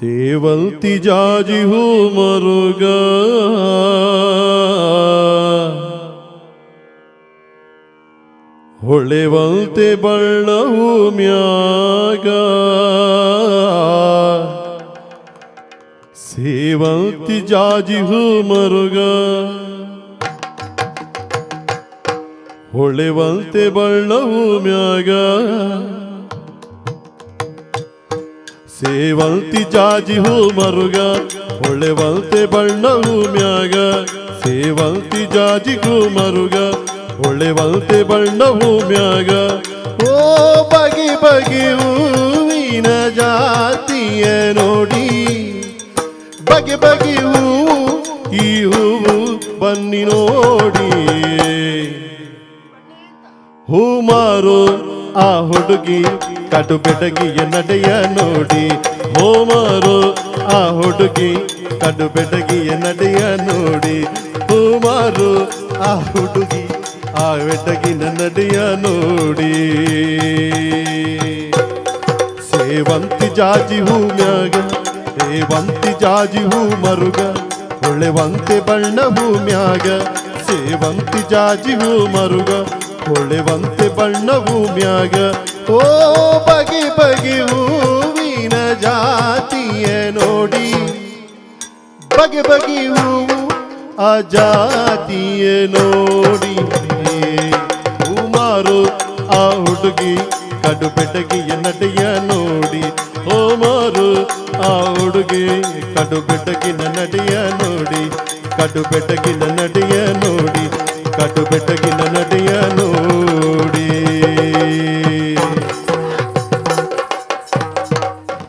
ಸೇವಂತಿ ಹೂ ಮರುಗ. ಹೊಳೆವಂತೆ ಬಣ್ಣವು ಮ್ಯಾಗ ಸೇವಂತಿ ಜಾಜಿ ಹೂ ಮರುಗ. ಹೊಳೆವಂತೆ ಬಣ್ಣವು ಮ್ಯಾಗ ಸೇವಂತಿ ಜಾಜಿ ಹೂ ಮರುಗ ಹೊಳೆವಂತೆ ಬಣ್ಣವು ಮ್ಯಾಗ. ಸೇವಲ್ತಿ ಜಾಜಿ ಹೂ ಮರುಗ ಹೊಳೆವಂತೆ ಬಣ್ಣವು ಮ್ಯಾಗ. ಓ ಬಗೆ ಬಗೆ ಹೂವಿನ ಜಾತಿಯ ನೋಡಿ, ಬಗೆ ಬಗೆ ಹೂವು ಈ ಹೂವು ಬನ್ನಿ ನೋಡಿ. ಹೂ ಆ ಹುಡುಗಿ ಕಡು ಬೆಡಗಿಯ ನಡೆಯ ನೋಡಿ. ಹೋಮರು, ಆ ಹುಡುಗಿ ಕಡು ಬೆಡಗಿಯ ನಡೆಯ ನೋಡಿ. ಹೂಮಾರು, ಆ ಹುಡುಗಿ ಆ ಬೆಡಗಿನ ನಡೆಯ ನೋಡಿ. ಸೇವಂತಿ ಜಾಜಿ ಹೂ ಮ್ಯಾಗ, ಸೇವಂತಿ ಜಾಜಿ ಹೂ ಮರುಗ, ಒಳ್ಳೆವಂತೆ ಬಣ್ಣ ಭೂಮ್ಯಾಗ ಸೇವಂತಿ ಜಾಜಿ ಹೂ ಮರುಗ ಹೊಳೆವಂತೆ ಬಣ್ಣ ಭೂಮಿಯಾಗ, ಓ ಬಗೆ ಬಗೆ ಹೂವಿನ ಜಾತಿಯ ನೋಡಿ. ಬಗೆ ಬಗೆ ಹೂವು ಆ ಜಾತಿಯ ನೋಡಿ. ಹೂಮಾರು ಆ ಹುಡುಗಿ, ಕಡು ಬೆಡಗಿಯ ನಡೆಯ ನೋಡಿ. ಹೋಮಾರು ಆ ಹುಡುಗಿ, ಕಡು ನಡೆಯ ನೋಡಿ. ಕಡು ಬೆಡಗಿನ ನಡೆಯ ನೋಡಿ. ಕಡು ಬೆಡಗಿನ ನಡೆಯ Amém.